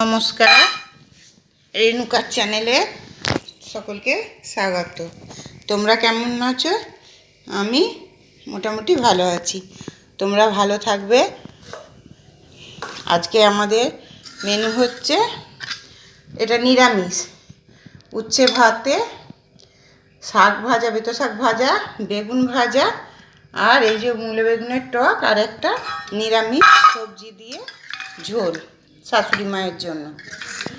নমস্কার, রেণুকার চ্যানেলে সকলকে স্বাগত। তোমরা কেমন আছো? আমি মোটামুটি ভালো আছি। তোমরা ভালো থাকবে? আজকে আমাদের মেনু হচ্ছে এটা নিরামিষ। উচ্ছে ভাতে শাক ভাজা, বেতো শাক ভাজা, বেগুন ভাজা, আর এই যে মূলো বেগুনের টক আর একটা নিরামিষ সবজি দিয়ে ঝোল। শাশুড়ি মায়ের জন্য।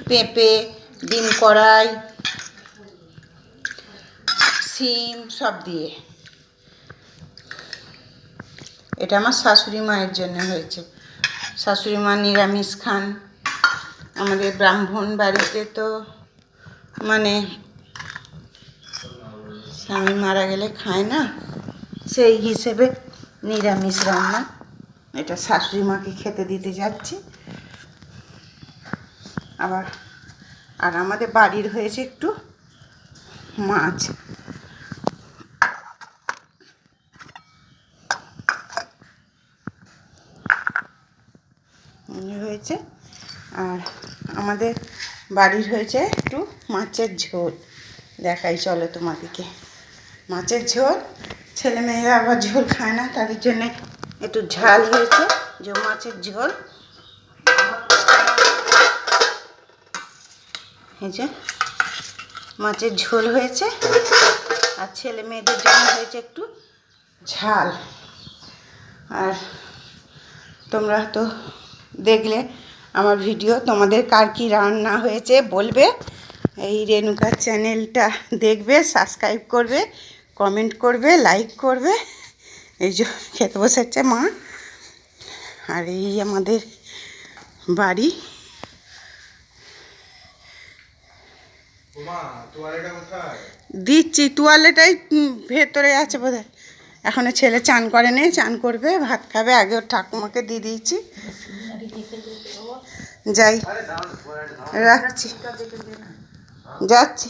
পেঁপে, ডিম কড়াই, সিম সব দিয়ে। এটা আমার শাশুড়ি মায়ের জন্য হয়েছে। শাশুড়ি মা নিরামিষ খান। আমাদের ব্রাহ্মণ বাড়িতে তো মানে স্বামী মারা গেলে খায় না। সেই হিসেবে নিরামিষ রান্না। এটা শাশুড়ি মাকে খেতে দিতে যাচ্ছি। আবার, আর আমাদের বাড়ির হয়েছে একটু মাছ। হয়েছে, আর আমাদের বাড়ির হয়েছে একটু মাছের ঝোল। দেখাই, চলো তোমাদেরকে। মাছের ঝোল ছেলে মেয়েরা আবার ঝোল খায় না, তাদের জন্য একটু ঝাল হয়েছে, যে মাছের ঝোল। এই যে, মাছের ঝোল হয়েছে, আর ছেলে মেয়েদের জন্য হয়েছে একটু ঝাল। আর তোমরা তো দেখলে আমার ভিডিও, তোমাদের কার কী রান্না হয়েছে বলবে? এই রেণুকার চ্যানেলটা দেখবে সাবস্ক্রাইব করবে কমেন্ট করবে লাইক করবে। এই যে, খেতে বসেছে মা। আর এই আমাদের বাড়ি। দিচ্ছি তোয়ালেটাই ভেতরে আছে বোধ হয় এখনও ছেলে চান করে নেই চান করবে ভাত খাবে। আগে ওর ঠাকুমাকে দিয়ে দিয়েছি। যাই রাখছি। যাচ্ছি।